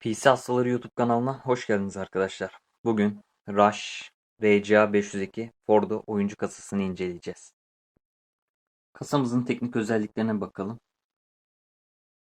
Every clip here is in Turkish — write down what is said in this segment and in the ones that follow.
PC Hastaları YouTube kanalına hoş geldiniz arkadaşlar. Bugün Rush RCA 502 Ford'u oyuncu kasasını inceleyeceğiz. Kasamızın teknik özelliklerine bakalım.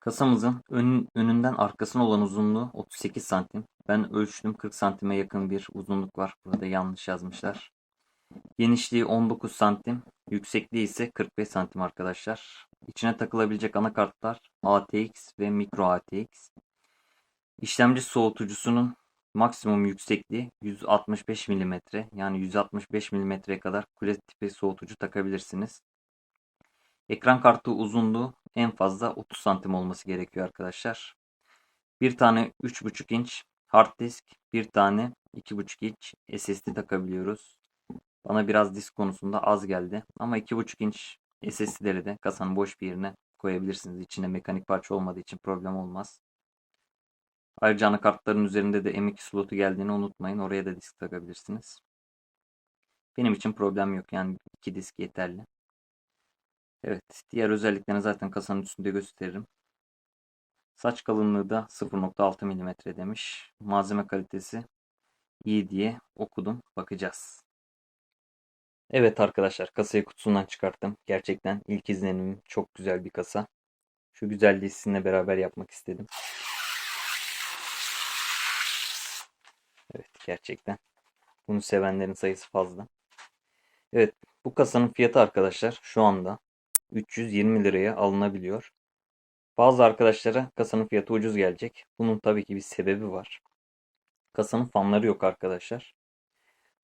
Kasamızın ön, önünden arkasına olan uzunluğu 38 santim. Ben ölçtüm 40 santime yakın bir uzunluk var. Burada yanlış yazmışlar. Genişliği 19 santim. Yüksekliği ise 45 santim arkadaşlar. İçine takılabilecek anakartlar ATX ve Micro ATX. İşlemci soğutucusunun maksimum yüksekliği 165 mm. Yani 165 mm'ye kadar kule tipi soğutucu takabilirsiniz. Ekran kartı uzunluğu en fazla 30 santim olması gerekiyor arkadaşlar. Bir tane 3.5 inç hard disk, bir tane 2.5 inç SSD takabiliyoruz. Bana biraz disk konusunda az geldi. Ama 2.5 inç SSD'leri de kasanın boş bir yerine koyabilirsiniz. İçinde mekanik parça olmadığı için problem olmaz. Ayrıca anakartların üzerinde de M2 slotu geldiğini unutmayın. Oraya da disk takabilirsiniz. Benim için problem yok. Yani iki disk yeterli. Evet. Diğer özelliklerini zaten kasanın üstünde gösteririm. Saç kalınlığı da 0.6 mm demiş. Malzeme kalitesi iyi diye okudum. Bakacağız. Evet arkadaşlar kasayı kutusundan çıkarttım. Gerçekten ilk izlenimim çok güzel bir kasa. Şu güzelliği sizinle beraber yapmak istedim. Gerçekten. Bunu sevenlerin sayısı fazla. Evet bu kasanın fiyatı arkadaşlar şu anda 320 liraya alınabiliyor. Bazı arkadaşlara kasanın fiyatı ucuz gelecek. Bunun tabii ki bir sebebi var. Kasanın fanları yok arkadaşlar.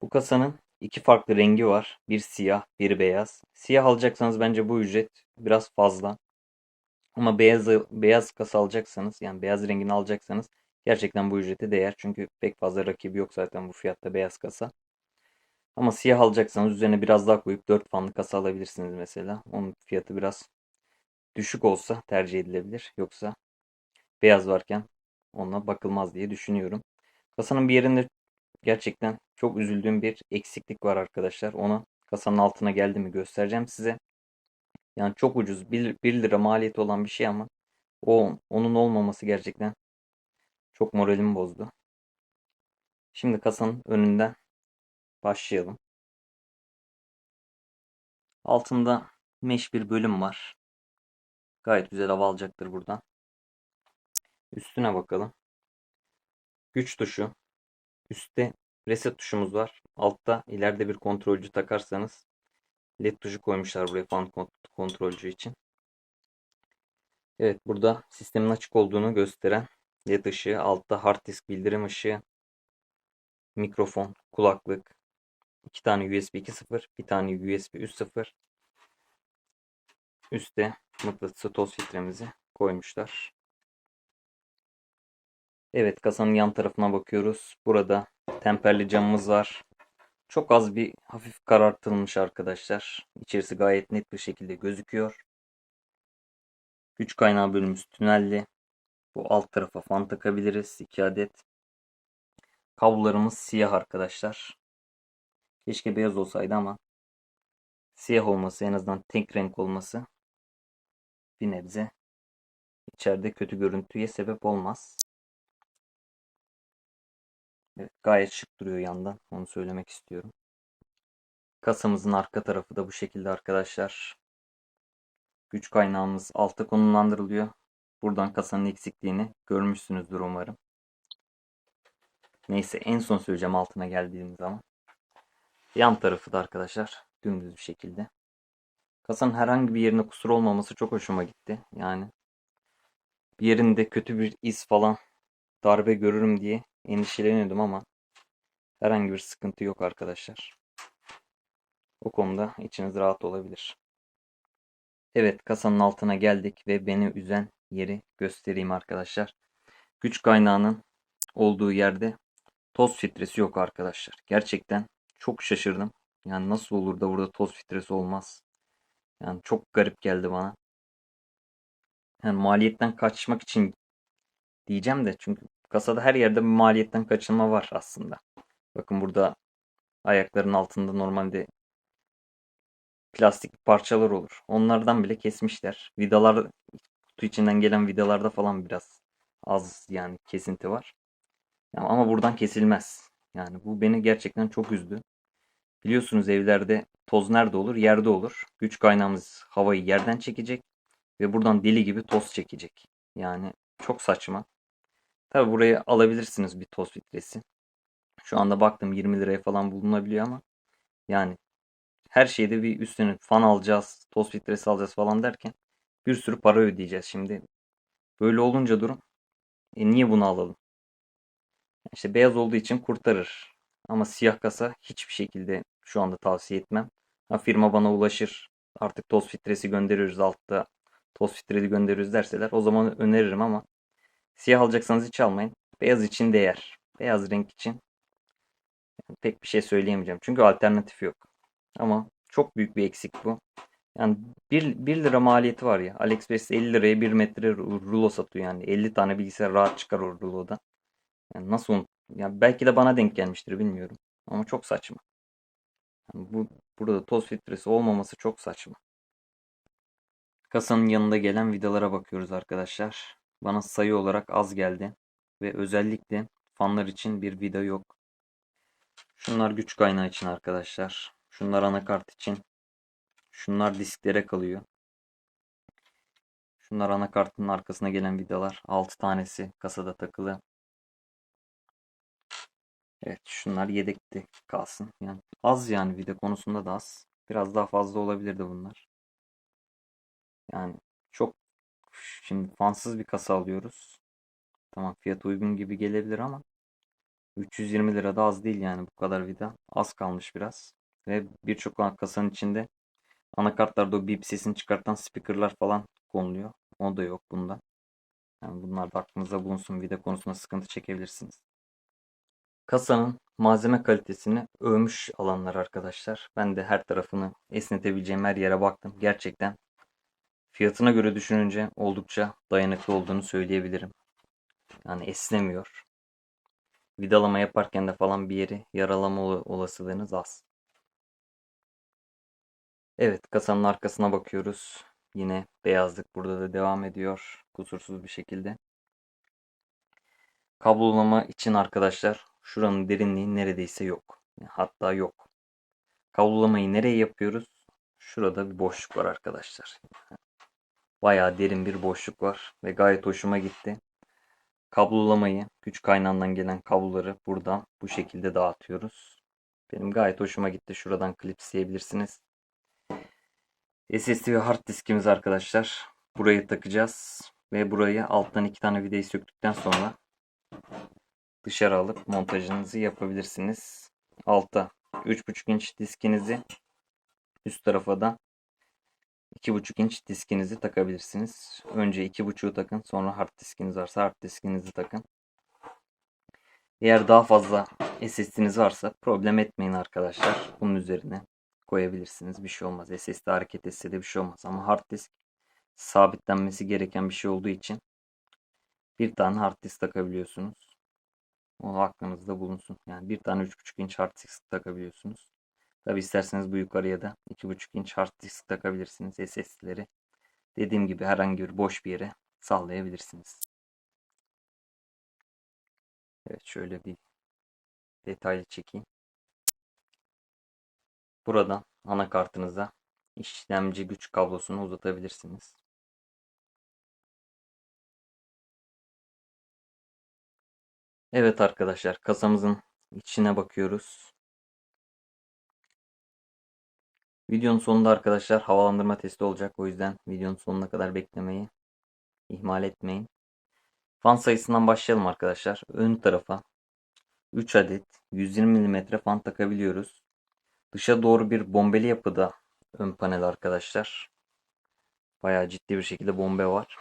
Bu kasanın iki farklı rengi var. Bir siyah, bir beyaz. Siyah alacaksanız bence bu ücret biraz fazla. Ama beyaz beyaz kasa alacaksanız yani beyaz rengini alacaksanız gerçekten bu ücrete değer. Çünkü pek fazla rakibi yok zaten bu fiyatta beyaz kasa. Ama siyah alacaksanız üzerine biraz daha koyup 4 fanlı kasa alabilirsiniz mesela. Onun fiyatı biraz düşük olsa tercih edilebilir. Yoksa beyaz varken ona bakılmaz diye düşünüyorum. Kasanın bir yerinde gerçekten çok üzüldüğüm bir eksiklik var arkadaşlar. Onu kasanın altına geldi mi göstereceğim size. Yani çok ucuz 1, 1 lira maliyeti olan bir şey ama o onun olmaması gerçekten çok moralimi bozdu. Şimdi kasanın önünden başlayalım. Altında mesh bir bölüm var. Gayet güzel hava alacaktır buradan. Üstüne bakalım. Güç tuşu. Üstte reset tuşumuz var. Altta ileride bir kontrolcü takarsanız led tuşu koymuşlar buraya fan kontrolcü için. Evet burada sistemin açık olduğunu gösteren led ışığı. Altta hard disk bildirim ışığı. Mikrofon, kulaklık. iki tane USB 2.0, bir tane USB 3.0. Üste mıknatısı toz filtremizi koymuşlar. Evet kasanın yan tarafına bakıyoruz. Burada temperli camımız var. Çok az bir hafif karartılmış arkadaşlar. İçerisi gayet net bir şekilde gözüküyor. Güç kaynağı bölümümüz tünelli. Bu alt tarafa fan takabiliriz. 2 adet. Kablolarımız siyah arkadaşlar. Keşke beyaz olsaydı ama siyah olması en azından tek renk olması bir nebze içeride kötü görüntüye sebep olmaz. Evet, gayet şık duruyor yandan. Onu söylemek istiyorum. Kasamızın arka tarafı da bu şekilde arkadaşlar. Güç kaynağımız altta konumlandırılıyor. Buradan kasanın eksikliğini görmüşsünüzdür umarım. Neyse en son söyleyeceğim altına geldiğimiz zaman. Yan tarafı da arkadaşlar dümdüz bir şekilde. Kasanın herhangi bir yerine kusur olmaması çok hoşuma gitti. Yani bir yerinde kötü bir iz falan darbe görürüm diye endişeleniyordum ama herhangi bir sıkıntı yok arkadaşlar. O konuda içiniz rahat olabilir. Evet kasanın altına geldik ve beni üzen yeri göstereyim arkadaşlar. Güç kaynağının olduğu yerde toz filtresi yok arkadaşlar. Gerçekten çok şaşırdım. Yani nasıl olur da burada toz filtresi olmaz. Yani çok garip geldi bana. Yani maliyetten kaçmak için diyeceğim de çünkü kasada her yerde bir maliyetten kaçınma var aslında. Bakın burada ayakların altında normalde plastik parçalar olur. Onlardan bile kesmişler. Vidalar içinden gelen vidalarda falan biraz Az yani kesinti var. Ya ama buradan kesilmez. Yani bu beni gerçekten çok üzdü. Biliyorsunuz evlerde toz nerede olur? Yerde olur. Güç kaynağımız havayı yerden çekecek ve buradan deli gibi toz çekecek. Yani çok saçma. Tabi buraya alabilirsiniz bir toz filtresi. Şu anda baktım 20 liraya falan bulunabiliyor ama yani her şeyde bir üstüne fan alacağız, toz filtresi alacağız falan derken bir sürü para ödeyeceğiz şimdi. Böyle olunca durum e niye bunu alalım? İşte beyaz olduğu için kurtarır. Ama siyah kasa hiçbir şekilde şu anda tavsiye etmem. Ha, firma bana ulaşır. Artık toz filtresi gönderiyoruz altta. Toz filtreli gönderiyoruz derseler o zaman öneririm ama siyah alacaksanız hiç almayın. Beyaz için değer. Beyaz renk için pek bir şey söyleyemeyeceğim. Çünkü alternatif yok. Ama çok büyük bir eksik bu. Yani 1, 1 lira maliyeti var ya. AliExpress 50 liraya 1 metre rulo satıyor yani. 50 tane bilgisayar rahat çıkar o ruloda. Yani nasıl unut? Yani belki de bana denk gelmiştir bilmiyorum. Ama çok saçma. Yani bu burada toz filtresi olmaması çok saçma. Kasanın yanında gelen vidalara bakıyoruz arkadaşlar. Bana sayı olarak az geldi ve özellikle fanlar için bir vida yok. Şunlar güç kaynağı için arkadaşlar. Şunlar anakart için. Şunlar disklere kalıyor. Şunlar anakartın arkasına gelen vidalar. 6 tanesi kasada takılı. Evet şunlar yedekte kalsın. Yani az yani vida konusunda da az. Biraz daha fazla olabilirdi bunlar. Yani çok şimdi fansız bir kasa alıyoruz. Tamam fiyat uygun gibi gelebilir ama 320 lira da az değil yani bu kadar vida. Az kalmış biraz. Ve birçok kasanın içinde anakartlarda o bip sesini çıkartan speakerlar falan konuluyor. O da yok bunda. Yani bunlar da aklınızda bulunsun. Vida konusunda sıkıntı çekebilirsiniz. Kasanın malzeme kalitesini övmüş alanlar arkadaşlar. Ben de her tarafını esnetebileceğim her yere baktım. Gerçekten fiyatına göre düşününce oldukça dayanıklı olduğunu söyleyebilirim. Yani esnemiyor. Vidalama yaparken de falan bir yeri yaralama olasılığınız az. Evet kasanın arkasına bakıyoruz. Yine beyazlık burada da devam ediyor. Kusursuz bir şekilde. Kablolama için arkadaşlar şuranın derinliği neredeyse yok. Hatta yok. Kablolamayı nereye yapıyoruz? Şurada bir boşluk var arkadaşlar. Bayağı derin bir boşluk var ve gayet hoşuma gitti. Kablolamayı, güç kaynağından gelen kabloları buradan bu şekilde dağıtıyoruz. Benim gayet hoşuma gitti. Şuradan klipsleyebilirsiniz. SSD ve hard diskimiz arkadaşlar. Burayı takacağız. Ve burayı alttan iki tane vidayı söktükten sonra dışarı alıp montajınızı yapabilirsiniz. Alta 3.5 inç diskinizi üst tarafa da 2.5 inç diskinizi takabilirsiniz. Önce 2.5'u takın sonra hard diskiniz varsa hard diskinizi takın. Eğer daha fazla SSD'niz varsa problem etmeyin arkadaşlar. Bunun üzerine koyabilirsiniz. Bir şey olmaz. SSD hareket etse de bir şey olmaz. Ama hard disk sabitlenmesi gereken bir şey olduğu için bir tane hard disk takabiliyorsunuz. O aklınızda bulunsun. Yani bir tane 3.5 inç hard disk takabiliyorsunuz. Tabi isterseniz bu yukarıya da 2.5 inç hard disk takabilirsiniz. SSD'leri dediğim gibi herhangi bir boş bir yere sallayabilirsiniz. Evet şöyle bir detaylı çekeyim. Buradan anakartınıza işlemci güç kablosunu uzatabilirsiniz. Evet arkadaşlar kasamızın içine bakıyoruz. Videonun sonunda arkadaşlar havalandırma testi olacak. O yüzden videonun sonuna kadar beklemeyi ihmal etmeyin. Fan sayısından başlayalım arkadaşlar. Ön tarafa 3 adet 120 mm fan takabiliyoruz. Dışa doğru bir bombeli yapıda ön panel arkadaşlar. Bayağı ciddi bir şekilde bombe var.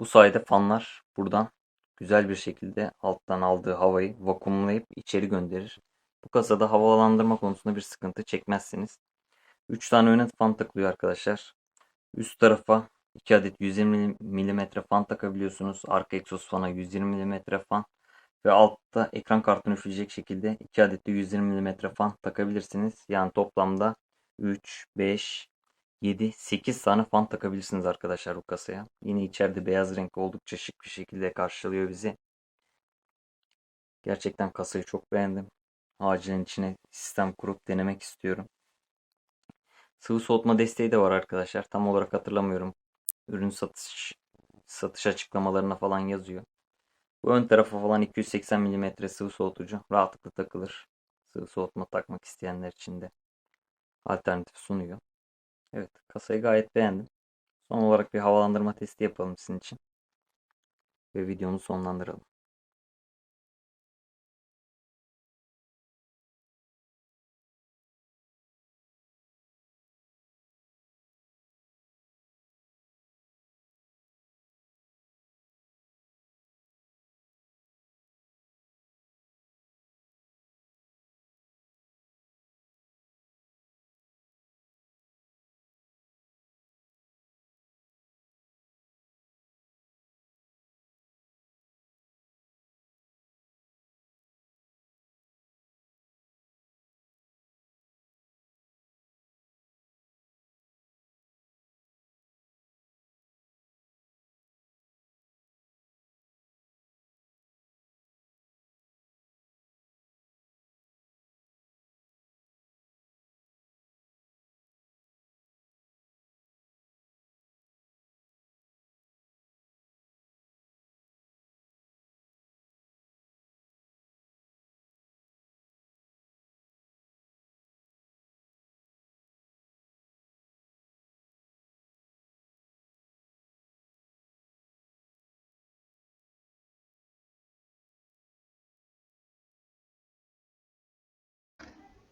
Bu sayede fanlar buradan güzel bir şekilde alttan aldığı havayı vakumlayıp içeri gönderir. Bu kasada havalandırma konusunda bir sıkıntı çekmezsiniz. 3 tane öne fan takılıyor arkadaşlar. Üst tarafa 2 adet 120 mm fan takabiliyorsunuz. Arka egzoz fana 120 mm fan. Ve altta ekran kartını üfleyecek şekilde 2 adet de 120 mm fan takabilirsiniz. Yani toplamda 3, 5, 7, 8 tane fan takabilirsiniz arkadaşlar bu kasaya. Yine içeride beyaz renk oldukça şık bir şekilde karşılıyor bizi. Gerçekten kasayı çok beğendim. Acilen içine sistem kurup denemek istiyorum. Sıvı soğutma desteği de var arkadaşlar. Tam olarak hatırlamıyorum. Ürün satış satış açıklamalarına falan yazıyor. Bu ön tarafa falan 280 mm sıvı soğutucu rahatlıkla takılır. Sıvı soğutma takmak isteyenler için de alternatif sunuyor. Evet, kasayı gayet beğendim. Son olarak bir havalandırma testi yapalım sizin için. Ve videomu sonlandıralım.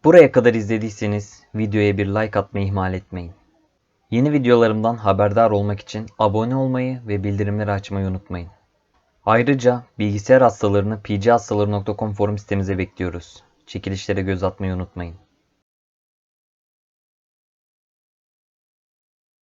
Buraya kadar izlediyseniz videoya bir like atmayı ihmal etmeyin. Yeni videolarımdan haberdar olmak için abone olmayı ve bildirimleri açmayı unutmayın. Ayrıca bilgisayar hastalarını pchastaları.com forum sitemize bekliyoruz. Çekilişlere göz atmayı unutmayın.